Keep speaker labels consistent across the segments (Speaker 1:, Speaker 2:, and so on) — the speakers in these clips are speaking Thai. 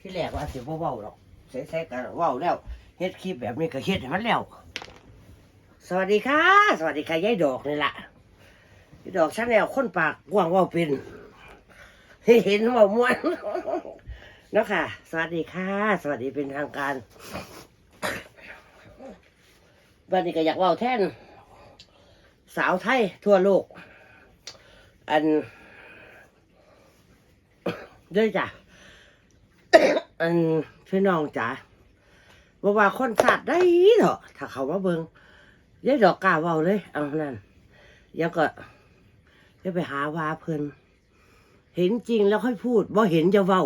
Speaker 1: ที่แรกว่าสิบ่เว้าหรอกใส่ๆกันเว้าแล้วเฮ็ดคลิปแบบนี้ก็เฮ็ดให้มันแล้ว สวัสดีค่ะ สวัสดีค่ะยายดอกนี่ล่ะยายดอกชาแนลคนปากกว้างเว่าเป็นเห็นเว่าม่วนเนาะค่ะ สวัสดีค่ะ สวัสดีเป็นทางการวันนี้ก็อยากเว่าแท่นสาวไทยทั่วโลก อันด้วยจ้ะ อันพี่น้องจ๋าบอกว่าคนชาติได้เถอะถ้าเขามาเบิงยายดอกกล้าเว้าเลย เอานั่นยังก็จะไปหาว่าเพิ่นเห็นจริงแล้วค่อยพูดบ่เห็นจะเว้า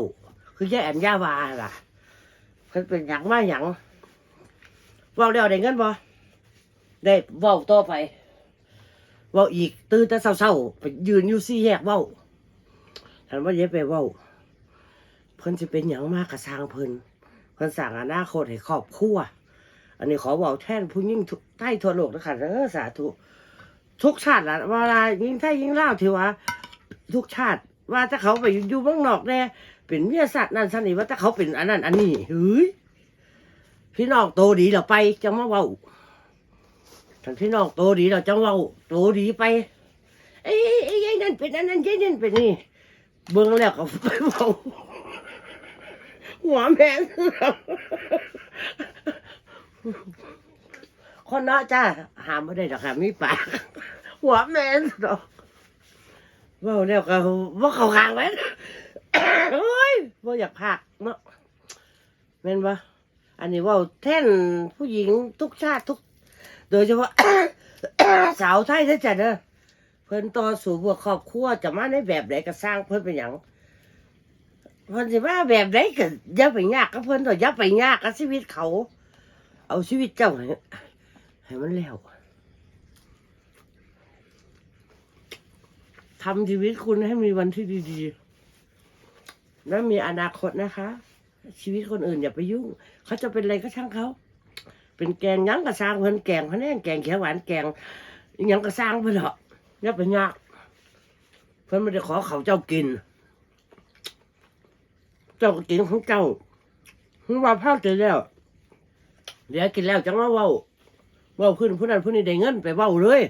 Speaker 1: คือยายอันย่าวาล่ะเพิ่นเป็นหยังมาหยังเว้าแล้วได้เงินบ่ได้เว้าต่อไปเว้าอีกตื่นแต่เช้าๆไปยืนอยู่สี่แยกเว้าฉันว่าเย็บไปเว้า พิ่นจะเป็นหยังมากกระสร้างเพิ่นเพิ่นสั่งอนาคตให้ครอบครัวอันนี้ขอบอกแทนผู้ยิ่งทุกไทยทั่วโลกนะคะเออสาธุทุกชาติละเวลายิ่งไทยยิ่งเล่าถือว่า ทุกชาติว่าถ้าเขาไปอยู่เมืองนอกแน่เป็นเมียสัตว์นั่นสันนี่ว่าถ้าเขาเป็นอันนั้นอันนี้เฮ้ยพี่น้องโตดีเราไปจังมาเว้าท่านพี่น้องโตดีเราจังเว้าโตดีไปเอ้ยเอ้ยยายนั่นเป็นอันนั้นยายนั่นเป็นนี่เบิ่งแล้วก็ไปเว้า หัวแม่นคนเนาะจ้าหามไม่ได้ดอกค่ะมีปากหัวแมนดอกเว่าแล้วก็ว่าเขาขางไว้โอ้ยว่าอยากพากเนาะแม่นปะอันนี้ว่าแท่นผู้หญิงทุกชาติทุก โดยเฉพาะสาวไทยนะจ๊ะเนอะเพิ่นต่อสู่บวกครอบครัวจะมาในแบบไหนก็สร้างเพิ่นเป็นอย่าง เพิ่นสิมาแบบไหนก็อย่าไปยากกับเพิ่นต่ออย่าไปยากกับชีวิตเขา เอาชีวิตเจ้าให้ให้มันแล้วทำชีวิตคุณให้มีวันที่ดีๆ และมีอนาคตนะคะ ชีวิตคนอื่นอย่าไปยุ่ง เขาจะเป็นอะไรก็ช่างเขา เป็นแกงยังกระซางเพิ่นแกงพะแนงแกงเขียวหวานแกงยังกระซางเพิ่นเหรออย่าไปยาก เพิ่นไม่ได้ขอเขาเจ้ากิน จ้าก็กินของเจ้าคือว่าเผาเจอแล้วเดี๋ยวกินแล้วจังว่าเว้าเว้าขึ้นผู้นั้นผู้นี้ได้เงินไปเว้าเลย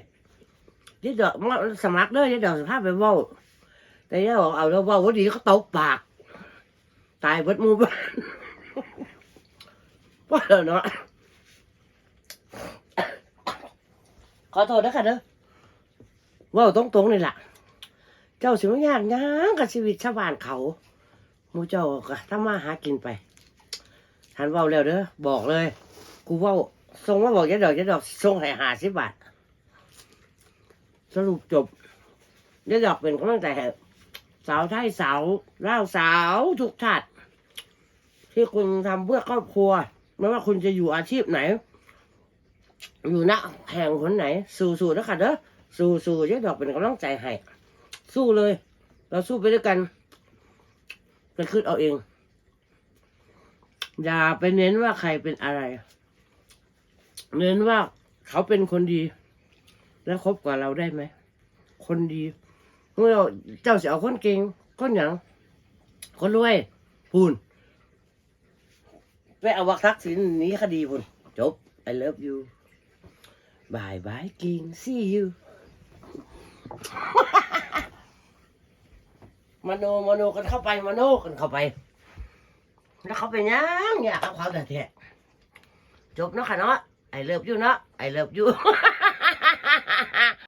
Speaker 1: เดี๋ยวเดี๋ยวมาสมัครเลยเดี๋ยวเดี๋ยวสภาพไปเว้า แต่เดี๋ยวเอาแล้วเว้าว่าดีเขาตบปาก ตายเบิดหมูบ้านว่าแล้วเนาะขอโทษนะค่ะเด้อเว้าตรงๆนี่แหละเจ้าสิมายากยังกับชีวิตชาวบ้านเขา มูเจ้าก็ทำมาหากินไปทันเว้าแล้วเด้อบอกเลย กูเว้าส่งมาบอกยายดอกยายดอกส่งให้หาสิบบาท สรุปจบยายดอกเป็นกำลังใจให้สาวไทยสาวเล่าวสาวทุกชาติที่คุณทำเพื่อครอบครัว ไม่ว่าคุณจะอยู่อาชีพไหน อยู่ณแห่งหนไหน สู้ๆนะคะเด้อสู้ๆยายดอกเป็นกำลังใจให้สู้เลย เราสู้ไปด้วยกัน ไปขึ้นเอาเอง อย่าไปเน้นว่าใครเป็นอะไร เน้นว่าเขาเป็นคนดี แล้วคบกับเราได้ไหม คนดีเมื่อเจ้าจะเอาคนเก่งคนหยังคนรวยพูนไปเอาวักทักษิณหนี้คดีพูนจบ I love you bye bye king see you มโนมโนกันเข้าไปมโนกันเข้าไป แล้วเขาเป็นยังเนี่ยเขาเขาแต่เทะจบเนาะค่ะเนาะไอเลิฟยูเนาะไอเลิฟยู